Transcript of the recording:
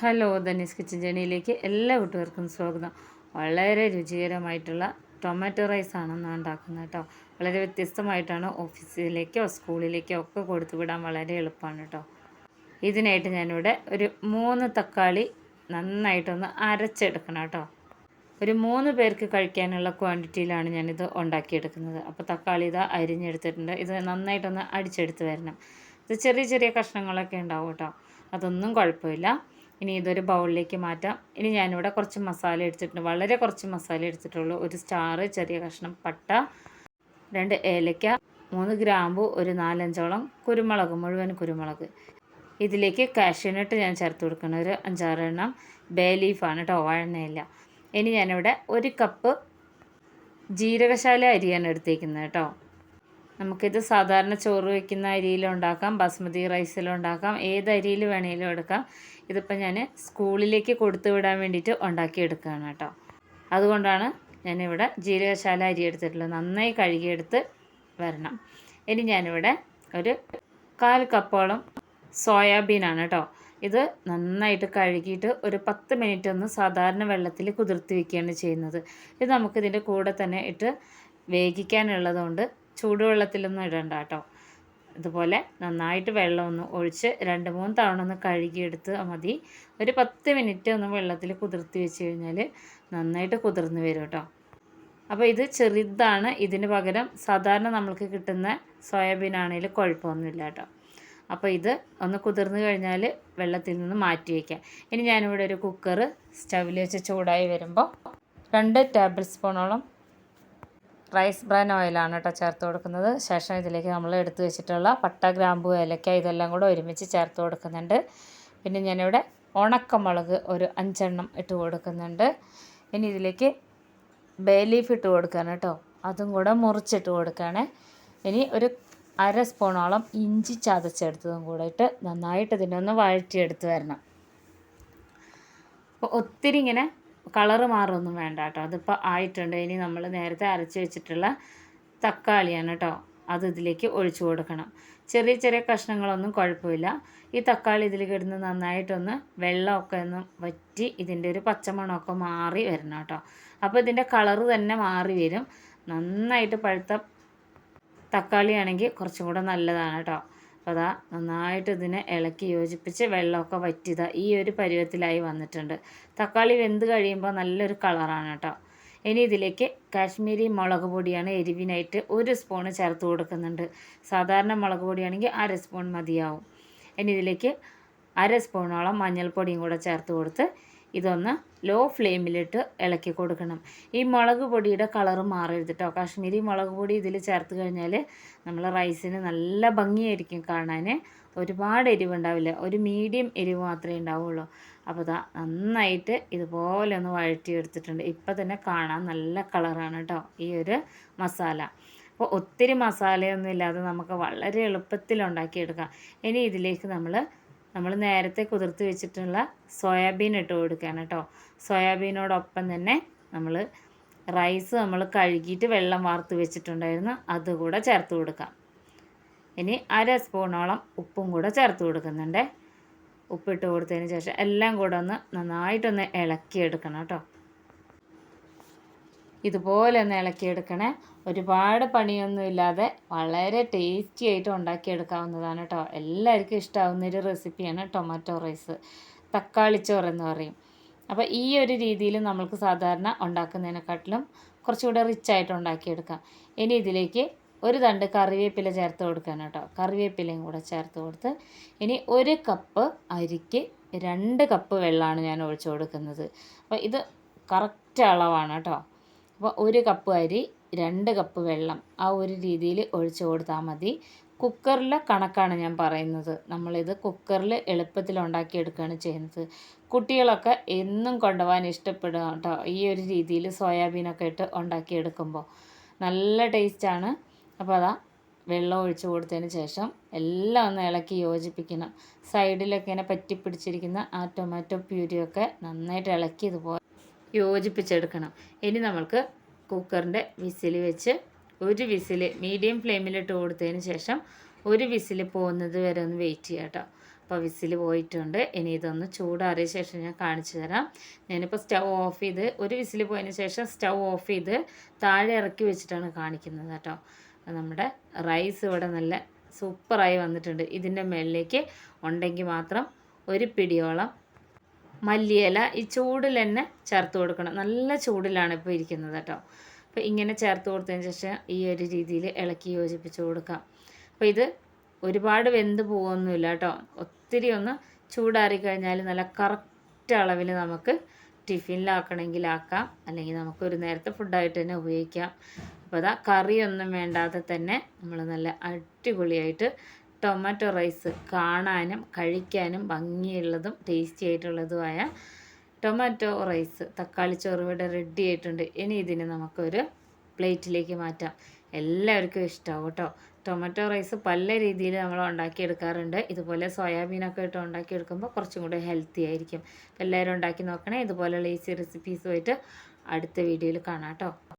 Hello Dhani's kitchen ജേണിയിലേക്ക് എല്ലാ കൂട്ടുകാർക്കും സ്വാഗതം. വളരെ രുചികരമായിട്ടുള്ള ടൊമാറ്റോ റൈസ് ആണ് ഞാൻ ഉണ്ടാക്കുന്നത് കേട്ടോ. വളരെ വ്യത്യസ്തമായിട്ടാണ് ഓഫീസിലേക്കോ സ്കൂളിലേക്കോ ഒക്കെ കൊടുത്തു വിടാൻ വളരെ എളുപ്പമാണ് കേട്ടോ. ഇതിനായിട്ട് ഞാനിവിടെ ഒരു മൂന്ന് തക്കാളി നന്നായിട്ടൊന്ന് അരച്ചെടുക്കണം കേട്ടോ. ഒരു മൂന്ന് പേർക്ക് കഴിക്കാനുള്ള ക്വാണ്ടിറ്റിയിലാണ് ഞാനിത് ഉണ്ടാക്കിയെടുക്കുന്നത്. അപ്പോൾ തക്കാളി ഇതാ അരിഞ്ഞെടുത്തിട്ടുണ്ട്. ഇത് നന്നായിട്ടൊന്ന് അടിച്ചെടുത്ത് വരണം. ഇത് ചെറിയ ചെറിയ കഷ്ണങ്ങളൊക്കെ ഉണ്ടാവും കേട്ടോ. അതൊന്നും കുഴപ്പമില്ല. ഇനി ഇതൊരു ബൗളിലേക്ക് മാറ്റാം. ഇനി ഞാനിവിടെ കുറച്ച് മസാല എടുത്തിട്ടുണ്ട്. വളരെ കുറച്ച് മസാല എടുത്തിട്ടുള്ളൂ. ഒരു സ്റ്റാർ ചെറിയ കഷ്ണം പട്ട രണ്ട് ഏലക്ക മൂന്ന് ഗ്രാമ്പു ഒരു നാലഞ്ചോളം കുരുമുളക് മുഴുവൻ കുരുമുളക്. ഇതിലേക്ക് കാഷ്യൂനട്ട് ഞാൻ ചേർത്ത് കൊടുക്കണം ഒരു അഞ്ചാറ് എണ്ണം ബേ ലീഫാണ് കേട്ടോ വാഴണയില്ല ഇനി ഞാനിവിടെ ഒരു കപ്പ് ജീരകശാല അരിയാണ് എടുത്തേക്കുന്നത് കേട്ടോ നമുക്കിത് സാധാരണ ചോറ് വയ്ക്കുന്ന അരിയിലും ഉണ്ടാക്കാം ബസ്മതി റൈസിലും ഉണ്ടാക്കാം ഏത് അരിയിൽ വേണമെങ്കിലും എടുക്കാം. ഇതിപ്പോൾ ഞാൻ സ്കൂളിലേക്ക് കൊടുത്തു വിടാൻ വേണ്ടിയിട്ട് ഉണ്ടാക്കിയെടുക്കുകയാണ് കേട്ടോ. അതുകൊണ്ടാണ് ഞാനിവിടെ ജീരകശാല അരി എടുത്തിട്ടുള്ളത്. നന്നായി കഴുകിയെടുത്ത് വരണം. ഇനി ഞാനിവിടെ ഒരു കാൽ കപ്പോളം സോയാബീനാണ് കേട്ടോ. ഇത് നന്നായിട്ട് കഴുകിയിട്ട് ഒരു പത്ത് മിനിറ്റ് ഒന്ന് സാധാരണ വെള്ളത്തിൽ കുതിർത്തി വയ്ക്കുകയാണ് ചെയ്യുന്നത്. ഇത് നമുക്കിതിന്റെ കൂടെ തന്നെ ഇട്ട് വേവിക്കാനുള്ളതുകൊണ്ട് ചൂടുവെള്ളത്തിലൊന്നും ഇടണ്ട കേട്ടോ. ഇതുപോലെ നന്നായിട്ട് വെള്ളമൊന്ന് ഒഴിച്ച് രണ്ട് മൂന്ന് തവണ ഒന്ന് കഴുകിയെടുത്ത് മതി. ഒരു പത്ത് മിനിറ്റ് ഒന്ന് വെള്ളത്തിൽ കുതിർത്തി വെച്ച് കഴിഞ്ഞാൽ നന്നായിട്ട് കുതിർന്ന് വരും കേട്ടോ. അപ്പോൾ ഇത് ചെറുതാണ്. ഇതിന് പകരം സാധാരണ നമ്മൾക്ക് കിട്ടുന്ന സോയാബീൻ ആണെങ്കിൽ കുഴപ്പമൊന്നുമില്ല കേട്ടോ. അപ്പോൾ ഇത് ഒന്ന് കുതിർന്ന് കഴിഞ്ഞാൽ വെള്ളത്തിൽ നിന്ന് മാറ്റി വയ്ക്കാം ഇനി ഞാനിവിടെ ഒരു കുക്കർ സ്റ്റവിൽ വെച്ച് ചൂടായി വരുമ്പോൾ രണ്ട് ടേബിൾ സ്പൂണോളം റൈസ് ബ്രാൻ ഓയിലാണ് കേട്ടോ ചേർത്ത് കൊടുക്കുന്നത്. ശേഷം ഇതിലേക്ക് നമ്മൾ എടുത്തു വെച്ചിട്ടുള്ള പട്ട ഗ്രാമ്പു ഏലക്ക ഇതെല്ലാം കൂടെ ഒരുമിച്ച് ചേർത്ത് കൊടുക്കുന്നുണ്ട്. പിന്നെ ഞാനിവിടെ ഉണക്കമുളക് ഒരു അഞ്ചെണ്ണം ഇട്ട് കൊടുക്കുന്നുണ്ട്. ഇനി ഇതിലേക്ക് ബേ ലീഫ് ഇട്ട് കൊടുക്കുകയാണ് കേട്ടോ. അതും കൂടെ മുറിച്ചിട്ട് കൊടുക്കുകയാണ്. ഇനി ഒരു അര സ്പൂണോളം ഇഞ്ചി ചതച്ചെടുത്തതും കൂടെ ഇട്ട് നന്നായിട്ട് ഇതിനൊന്ന് വഴറ്റിയെടുത്ത് വരണം. അപ്പോൾ ഒത്തിരി ഇങ്ങനെ കളറ് മാറൊന്നും വേണ്ട കേട്ടോ. അതിപ്പോൾ ആയിട്ടുണ്ട്. ഇനി നമ്മൾ നേരത്തെ അരച്ച് വെച്ചിട്ടുള്ള തക്കാളിയാണ് കേട്ടോ. അത് ഇതിലേക്ക് ഒഴിച്ചു കൊടുക്കണം. ചെറിയ ചെറിയ കഷ്ണങ്ങളൊന്നും കുഴപ്പമില്ല. ഈ തക്കാളി ഇതിൽ കിടന്ന് നന്നായിട്ടൊന്ന് വെള്ളമൊക്കെ ഒന്ന് വറ്റി ഇതിന്റെ ഒരു പച്ചമണമൊക്കെ മാറി വരണം കേട്ടോ. അപ്പോൾ ഇതിന്റെ കളറ് തന്നെ മാറി വരും. നന്നായിട്ട് പഴുത്ത തക്കാളിയാണെങ്കിൽ കുറച്ചും കൂടെ നല്ലതാണ് കേട്ടോ. അതാ നന്നായിട്ട് ഇതിനെ ഇളക്കി യോജിപ്പിച്ച് വെള്ളമൊക്കെ വറ്റിയത് ഈ ഒരു പരുവത്തിലായി വന്നിട്ടുണ്ട്. തക്കാളി വെന്ത് കഴിയുമ്പോൾ നല്ലൊരു കളറാണ് കേട്ടോ. ഇനി ഇതിലേക്ക് കാശ്മീരി മുളക് പൊടിയാണ് എരിവിനായിട്ട് ഒരു സ്പൂണ് ചേർത്ത് കൊടുക്കുന്നുണ്ട്. സാധാരണ മുളക് പൊടിയാണെങ്കിൽ അര സ്പൂൺ മതിയാവും. ഇനി ഇതിലേക്ക് അര സ്പൂണോളം മഞ്ഞൾപ്പൊടിയും കൂടെ ചേർത്ത് കൊടുത്ത് ഇതൊന്ന് ലോ ഫ്ലെയിമിലിട്ട് ഇളക്കി കൊടുക്കണം. ഈ മുളക് പൊടിയുടെ കളറ് മാറരുത് കേട്ടോ കാശ്മീരി മുളക് പൊടി ഇതിൽ ചേർത്ത് കഴിഞ്ഞാൽ നമ്മൾ റൈസിന് നല്ല ഭംഗിയായിരിക്കും കാണാൻ. ഒരുപാട് എരിവുണ്ടാവില്ല. ഒരു മീഡിയം എരിവ് മാത്രമേ ഉണ്ടാവുള്ളൂ. അപ്പോൾ ഇതാ നന്നായിട്ട് ഇതുപോലെ ഒന്ന് വഴറ്റിയെടുത്തിട്ടുണ്ട്. ഇപ്പം തന്നെ കാണാൻ നല്ല കളറാണ് കേട്ടോ ഈ ഒരു മസാല. അപ്പോൾ ഒത്തിരി മസാലയൊന്നും ഇല്ലാതെ നമുക്ക് വളരെ എളുപ്പത്തിൽ ഉണ്ടാക്കിയെടുക്കാം. ഇനി ഇതിലേക്ക് നമ്മൾ നമ്മൾ നേരത്തെ കുതിർത്ത് വെച്ചിട്ടുള്ള സോയാബീൻ ഇട്ട് കൊടുക്കുകയാണ് കേട്ടോ. സോയാബീനോടൊപ്പം തന്നെ നമ്മൾ റൈസ് നമ്മൾ കഴുകിയിട്ട് വെള്ളം വാർത്ത് വെച്ചിട്ടുണ്ടായിരുന്നു. അതുകൂടെ ചേർത്ത് കൊടുക്കാം. ഇനി അര സ്പൂണോളം ഉപ്പും കൂടെ ചേർത്ത് കൊടുക്കുന്നുണ്ട്. ഉപ്പിട്ട് കൊടുത്തതിന് ശേഷം എല്ലാം കൂടെ ഒന്ന് നന്നായിട്ടൊന്ന് ഇളക്കിയെടുക്കണം കേട്ടോ. ഇതുപോലെ ഒന്ന് ഇളക്കിയെടുക്കണേ. ഒരുപാട് പണിയൊന്നും ഇല്ലാതെ വളരെ ടേസ്റ്റി ആയിട്ട് ഉണ്ടാക്കിയെടുക്കാവുന്നതാണ് കേട്ടോ എല്ലാവർക്കും ഇഷ്ടമാവുന്ന ഒരു റെസിപ്പിയാണ് ടൊമാറ്റോ റൈസ് തക്കാളിച്ചോറ് എന്ന് പറയും. അപ്പോൾ ഈ ഒരു രീതിയിൽ നമ്മൾക്ക് സാധാരണ ഉണ്ടാക്കുന്നതിനെക്കാട്ടിലും കുറച്ചുകൂടെ റിച്ച് ആയിട്ട് ഉണ്ടാക്കിയെടുക്കാം. ഇനി ഇതിലേക്ക് ഒരു തണ്ട് കറിവേപ്പില ചേർത്ത് കൊടുക്കാൻ കേട്ടോ കറിവേപ്പിലയും കൂടെ ചേർത്ത് കൊടുത്ത് ഇനി ഒരു കപ്പ് അരിക്ക് രണ്ട് കപ്പ് വെള്ളമാണ് ഞാൻ ഒഴിച്ചു കൊടുക്കുന്നത്. അപ്പോൾ ഇത് കറക്റ്റ് അളവാണ് കേട്ടോ അപ്പോൾ ഒരു കപ്പ് അരി രണ്ട് കപ്പ് വെള്ളം ആ ഒരു രീതിയിൽ ഒഴിച്ചു കൊടുത്താൽ മതി. കുക്കറിലെ കണക്കാണ് ഞാൻ പറയുന്നത്. നമ്മളിത് കുക്കറിൽ എളുപ്പത്തിൽ ഉണ്ടാക്കിയെടുക്കുകയാണ് ചെയ്യുന്നത്. കുട്ടികളൊക്കെ എന്നും കൊണ്ടുപോകാൻ ഇഷ്ടപ്പെടുക കേട്ടോ. ഈ ഒരു രീതിയിൽ സോയാബീനൊക്കെ ഇട്ട് ഉണ്ടാക്കിയെടുക്കുമ്പോൾ നല്ല ടേസ്റ്റാണ്. അപ്പോൾ അതാ വെള്ളം ഒഴിച്ചു കൊടുത്തതിന് ശേഷം എല്ലാം ഒന്ന് ഇളക്കി യോജിപ്പിക്കണം. സൈഡിലൊക്കെ ഇങ്ങനെ പറ്റിപ്പിടിച്ചിരിക്കുന്ന ആ ടൊമാറ്റോ പ്യൂരിയൊക്കെ നന്നായിട്ട് ഇളക്കി ഇതുപോലെ യോജിപ്പിച്ചെടുക്കണം. ഇനി നമ്മൾക്ക് കുക്കറിന്റെ വിസിൽ വെച്ച് ഒരു വിസിൽ മീഡിയം ഫ്ലെയിമിലിട്ട് കൊടുത്തതിന് ശേഷം ഒരു വിസിൽ പോകുന്നത് വരെ ഒന്ന് വെയിറ്റ് ചെയ്യാം കേട്ടോ. അപ്പോൾ വിസിൽ പോയിട്ടുണ്ട്. ഇനി ഇതൊന്ന് ചൂടാറിയ ശേഷം ഞാൻ കാണിച്ചു തരാം. ഞാനിപ്പോൾ സ്റ്റൗ ഓഫ് ചെയ്ത് ഒരു വിസിൽ പോയതിന് ശേഷം സ്റ്റൗ ഓഫ് ചെയ്ത് താഴെ ഇറക്കി വെച്ചിട്ടാണ് കാണിക്കുന്നത് കേട്ടോ. നമ്മുടെ റൈസ് ഇവിടെ നല്ല സൂപ്പറായി വന്നിട്ടുണ്ട്. ഇതിന്റെ മുകളിലേക്ക് ഉണ്ടെങ്കിൽ മാത്രം ഒരു പിടിയോളം മല്ലിയില ഈ ചൂടിൽ തന്നെ ചേർത്ത് കൊടുക്കണം. നല്ല ചൂടിലാണ് ഇപ്പോൾ ഇരിക്കുന്നത് കേട്ടോ. അപ്പോൾ ഇങ്ങനെ ചേർത്ത് കൊടുത്തതിന് ശേഷം ഈ ഒരു രീതിയിൽ ഇളക്കി യോജിപ്പിച്ച് കൊടുക്കാം. അപ്പോൾ ഇത് ഒരുപാട് വെന്ത് പോകുന്നില്ല കേട്ടോ. ഒത്തിരി ഒന്ന് ചൂടാറി കഴിഞ്ഞാൽ നല്ല കറക്റ്റ് അളവിൽ നമുക്ക് ടിഫിനിലാക്കണമെങ്കിൽ ആക്കാം. അല്ലെങ്കിൽ നമുക്ക് ഒരു നേരത്തെ ഫുഡായിട്ട് തന്നെ ഉപയോഗിക്കാം. അപ്പോൾ അതാ കറിയൊന്നും വേണ്ടാതെ തന്നെ നമ്മൾ നല്ല അടിപൊളിയായിട്ട് ടൊമാറ്റോ റൈസ് കാണാനും കഴിക്കാനും ഭംഗിയുള്ളതും ടേസ്റ്റി ആയിട്ടുള്ളതുമായ ടൊമാറ്റോ റൈസ് തക്കാളി ചോറ് ഇവിടെ റെഡി ആയിട്ടുണ്ട്. ഇനി ഇതിനെ നമുക്കൊരു പ്ലേറ്റിലേക്ക് മാറ്റാം. എല്ലാവർക്കും ഇഷ്ടമാവും കേട്ടോ. ടൊമാറ്റോ റൈസ് പല രീതിയിൽ നമ്മൾ ഉണ്ടാക്കിയെടുക്കാറുണ്ട്. ഇതുപോലെ സോയാബീനൊക്കെ ഇട്ട് ഉണ്ടാക്കിയെടുക്കുമ്പോൾ കുറച്ചും കൂടെ ഹെൽത്തി ആയിരിക്കും. എല്ലാവരും ഉണ്ടാക്കി നോക്കണേ. ഇതുപോലെയുള്ള ഈസി റെസിപ്പീസുമായിട്ട് അടുത്ത വീഡിയോയിൽ കാണാം കേട്ടോ.